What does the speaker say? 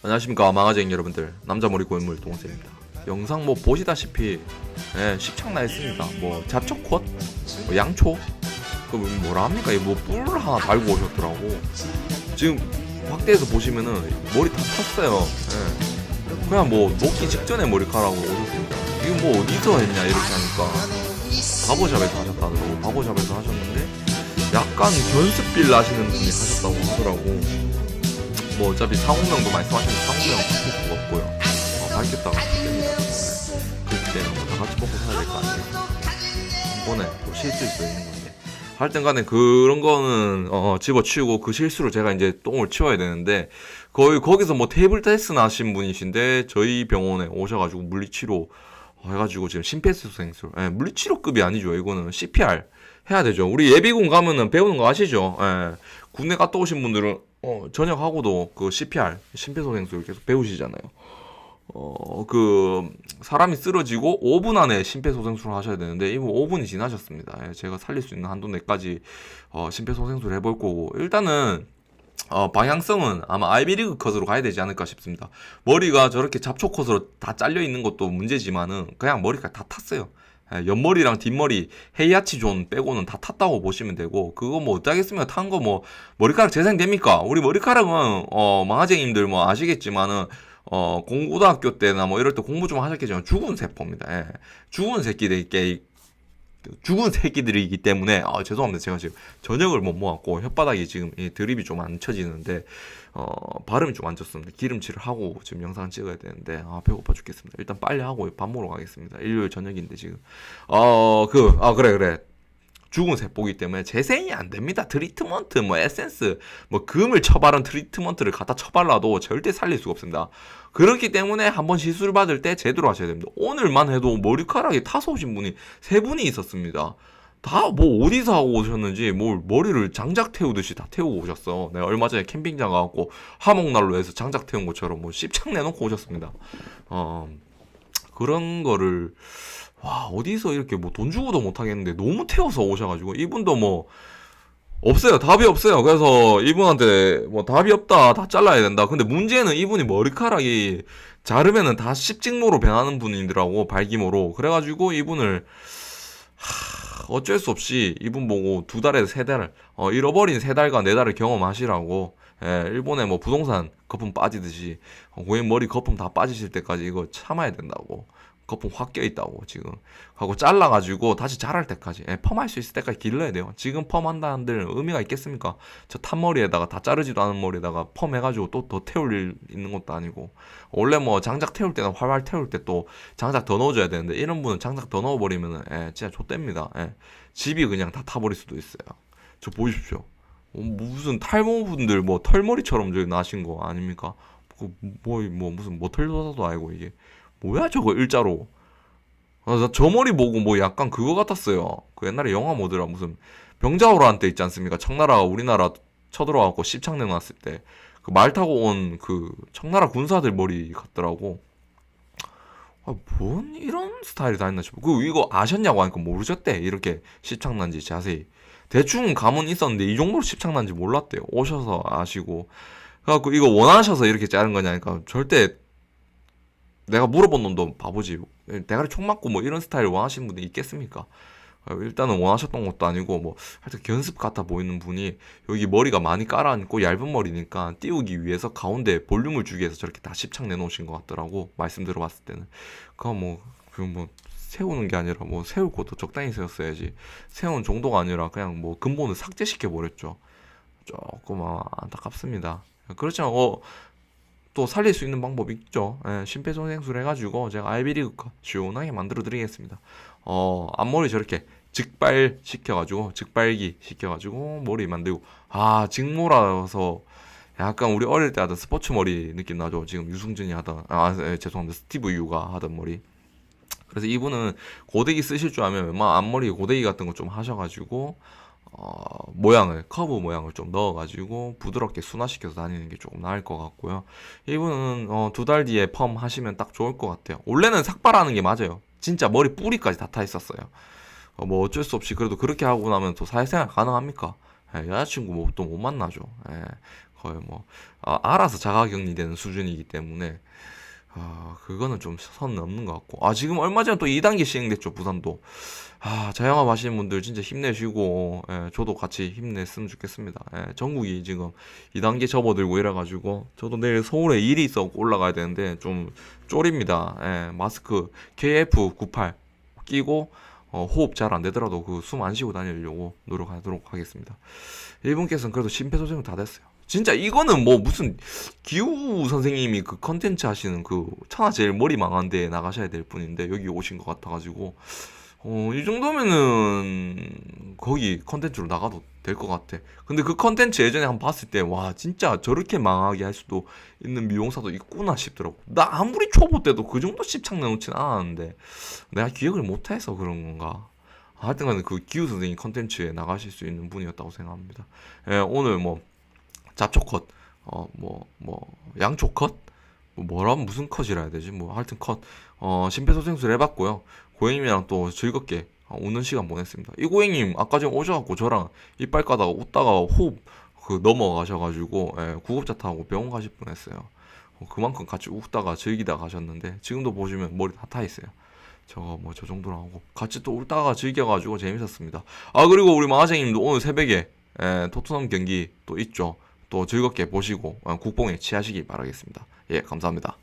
안녕하십니까 망아쟁이 여러분들. 남자 머리 고인물 동생입니다. 영상 뭐 보시다시피 예, 십창나 했습니다. 뭐 잡초컷? 뭐 양초? 그 뭐라 합니까? 이뭐 뿔 하나 달고 오셨더라고. 지금 확대해서 보시면은 머리 다 탔어요. 예. 그냥 뭐 녹기 직전에 머리카락으로 오셨습니다. 이거 뭐 어디서 했냐 이렇게 하니까. 바보샵에서 하셨다더라고. 바보샵에서 하셨는데 약간 견습빌 나시는 분이 하셨다고 하더라고 뭐 어차피 상호명도 말씀하셨는데 상호명 수가 없고요. 어, 밝혔다가 됩니다. 네. 그렇기 때문에 뭐다 같이 먹고 살아야 될 거 아니겠습니까? 한 번에 또 실수일 수 있는 건데. 하여튼 간에 그런 거는 어, 집어치우고 그 실수로 제가 이제 똥을 치워야 되는데 거의 거기서 뭐 테이블 테스트 나신 분이신데 저희 병원에 오셔가지고 물리치료 해가지고 지금 심폐소생술 예, 물리치료급이 아니죠 이거는 CPR 해야 되죠 우리 예비군 가면은 배우는 거 아시죠 예, 군대 갔다 오신 분들은 어, 전역하고도 그 CPR 심폐소생술 계속 배우시잖아요 어, 그, 사람이 쓰러지고 5분 안에 심폐소생술을 하셔야 되는데, 이분 5분이 지나셨습니다. 예, 제가 살릴 수 있는 한도 내까지, 어, 심폐소생술을 해볼 거고, 일단은, 어, 방향성은 아마 아이비리그 컷으로 가야 되지 않을까 싶습니다. 머리가 저렇게 잡초 컷으로 다 잘려 있는 것도 문제지만은, 그냥 머리가 다 탔어요. 예, 옆머리랑 뒷머리 헤이아치 존 빼고는 다 탔다고 보시면 되고 그거 뭐 어쩌겠습니까 탄 거 뭐 머리카락 재생됩니까 우리 머리카락은 어 망아쟁이님들 뭐 아시겠지만은 어, 공고등학교 때나 뭐 이럴 때 공부 좀 하셨겠지만 죽은 세포입니다. 예. 죽은 새끼들이 죽은 새끼들이기 때문에 아, 죄송합니다. 제가 지금 저녁을 못 먹었고 혓바닥이 지금 이 드립이 좀 안 쳐지는데 어, 발음이 좀 안 좋습니다. 기름칠을 하고 지금 영상 찍어야 되는데 아, 배고파 죽겠습니다. 일단 빨리 하고 밥 먹으러 가겠습니다. 일요일 저녁인데 지금 어그 아 그래 그래 죽은 세포기 때문에 재생이 안 됩니다. 트리트먼트, 뭐 에센스, 뭐 금을 처바른 트리트먼트를 갖다 처발라도 절대 살릴 수가 없습니다. 그렇기 때문에 한번 시술 받을 때 제대로 하셔야 됩니다. 오늘만 해도 머리카락이 타서 오신 분이 세 분이 있었습니다. 다 뭐 어디서 하고 오셨는지 뭘 머리를 장작 태우듯이 다 태우고 오셨어. 내가 얼마 전에 캠핑장 가고 하목난로에서 장작 태운 것처럼 뭐 씹창 내놓고 오셨습니다. 어 그런 거를 와 어디서 이렇게 뭐 돈 주고도 못 하겠는데 너무 태워서 오셔가지고 이분도 뭐 없어요. 답이 없어요. 그래서 이분한테 뭐 답이 없다 다 잘라야 된다. 근데 문제는 이분이 머리카락이 자르면은 다 씹직모로 변하는 분이더라고 발기모로. 그래가지고 이분을 하, 어쩔 수 없이 이분 보고 두 달에서 세 달, 어, 잃어버린 세 달과 네 달을 경험하시라고, 예, 일본에 뭐 부동산 거품 빠지듯이, 어, 고인 머리 거품 다 빠지실 때까지 이거 참아야 된다고. 거품 확 껴있다고, 지금. 하고 잘라가지고 다시 자랄 때까지, 예, 펌할 수 있을 때까지 길러야 돼요. 지금 펌한다는 들 의미가 있겠습니까? 저 탄머리에다가 다 자르지도 않은 머리에다가 펌 해가지고 또 더 태울 일 있는 것도 아니고. 원래 뭐 장작 태울 때는 활활 태울 때 또 장작 더 넣어줘야 되는데 이런 분은 장작 더 넣어버리면은 예, 진짜 좆됩니다. 예. 집이 그냥 다 타버릴 수도 있어요. 저 보십시오. 어, 무슨 탈모분들 뭐 털머리처럼 저기 나신 거 아닙니까? 그 뭐, 뭐 무슨 모털도사도 아니고 이게 뭐야 저거 일자로. 아, 나저 머리 보고 뭐 약간 그거 같았어요. 그 옛날에 영화 뭐더라 무슨 병자호란 때 있지 않습니까? 청나라가 우리나라 쳐들어와갖고 씹창 내놨을 때 그 말 타고 온 그 청나라 군사들 머리 같더라고. 아, 뭔 이런 스타일이 다 있나 싶어. 그 이거 아셨냐고 하니까 모르셨대. 이렇게 씹창난지 자세히. 대충 감은 있었는데 이 정도로 씹창난지 몰랐대요. 오셔서 아시고. 그래갖고 이거 원하셔서 이렇게 자른 거냐니까 절대 내가 물어본 놈도 바보지. 대가리 총 맞고 뭐 이런 스타일 원하시는 분이 있겠습니까? 어, 일단은 원하셨던 것도 아니고 뭐 하여튼 견습 같아 보이는 분이 여기 머리가 많이 깔아앉고 얇은 머리니까 띄우기 위해서 가운데 볼륨을 주기 위해서 저렇게 다 씹창 내놓으신 것 같더라고 말씀 들어봤을 때는 그거 뭐그 뭐 세우는 게 아니라 뭐 세울 것도 적당히 세웠어야지 세운 정도가 아니라 그냥 뭐 근본을 삭제시켜 버렸죠 조금 아, 안타깝습니다 그렇지만 어, 또 살릴 수 있는 방법이 있죠. 예, 심폐소생술 해가지고 제가 아이비리그 컷 시원하게 만들어 드리겠습니다. 어, 앞머리 저렇게 직발 시켜가지고 직발기 시켜가지고 머리 만들고 아 직모라서 약간 우리 어릴 때 하던 스포츠 머리 느낌 나죠. 지금 유승준이 하던 아 예, 죄송합니다 스티브 유가 하던 머리. 그래서 이분은 고데기 쓰실 줄 알면 웬만 앞머리 고데기 같은 거 좀 하셔가지고 어, 모양을 커브 모양을 좀 넣어가지고 부드럽게 순화시켜서 다니는 게 조금 나을 것 같고요. 이분은 어, 두달 뒤에 펌 하시면 딱 좋을 것 같아요. 원래는 삭발하는 게 맞아요. 진짜 머리 뿌리까지 다 타 있었어요. 어, 뭐 어쩔 수 없이 그래도 그렇게 하고 나면 또 사회생활 가능합니까? 예, 여자친구 뭐 또 못 만나죠. 예, 거의 뭐 아, 알아서 자가격리되는 수준이기 때문에 아 그거는 좀 선 넘는 것 같고 아 지금 얼마 전에 또 2단계 시행됐죠 부산도 아 자영업 하시는 분들 진짜 힘내시고 예, 저도 같이 힘냈으면 좋겠습니다 예, 전국이 지금 2단계 접어들고 이래가지고 저도 내일 서울에 일이 있어 올라가야 되는데 좀 쫄입니다 예, 마스크 KF98 끼고 어, 호흡 잘 안 되더라도 그 숨 안 쉬고 다니려고 노력하도록 하겠습니다. 일본께서는 그래도 심폐소생술 다 됐어요. 진짜 이거는 뭐 무슨 기우 선생님이 그 컨텐츠 하시는 그 천하 제일 머리 망한 데 나가셔야 될 분인데 여기 오신 것 같아가지고 어, 이 정도면은 거기 컨텐츠로 나가도 될 것 같아. 근데 그 컨텐츠 예전에 한 번 봤을 때 와 진짜 저렇게 망하게 할 수도 있는 미용사도 있구나 싶더라고. 나 아무리 초보 때도 그 정도 씹착 내놓진 않았는데 내가 기억을 못해서 그런 건가. 하여튼간에 그 기우 선생님 컨텐츠에 나가실 수 있는 분이었다고 생각합니다. 예, 오늘 뭐 잡초 컷, 어 뭐 뭐 양초 컷, 뭐 뭐라 무슨 컷이라 해야 되지? 뭐 하여튼 컷, 어 심폐소생술 해봤고요. 고객님이랑 또 즐겁게 어, 웃는 시간 보냈습니다. 이 고객님 아까 전에 오셔갖고 저랑 이빨 까다가 웃다가 호흡 그 넘어가셔가지고 예, 구급차 타고 병원 가실 뻔했어요. 어, 그만큼 같이 웃다가 즐기다 가셨는데 지금도 보시면 머리 다 타 있어요. 저거 뭐 저 정도로 하고 같이 또 울다가 즐겨가지고 재밌었습니다. 아 그리고 우리 마하생님도 오늘 새벽에 에, 토트넘 경기 또 있죠. 또 즐겁게 보시고 어, 국뽕에 취하시기 바라겠습니다. 예 감사합니다.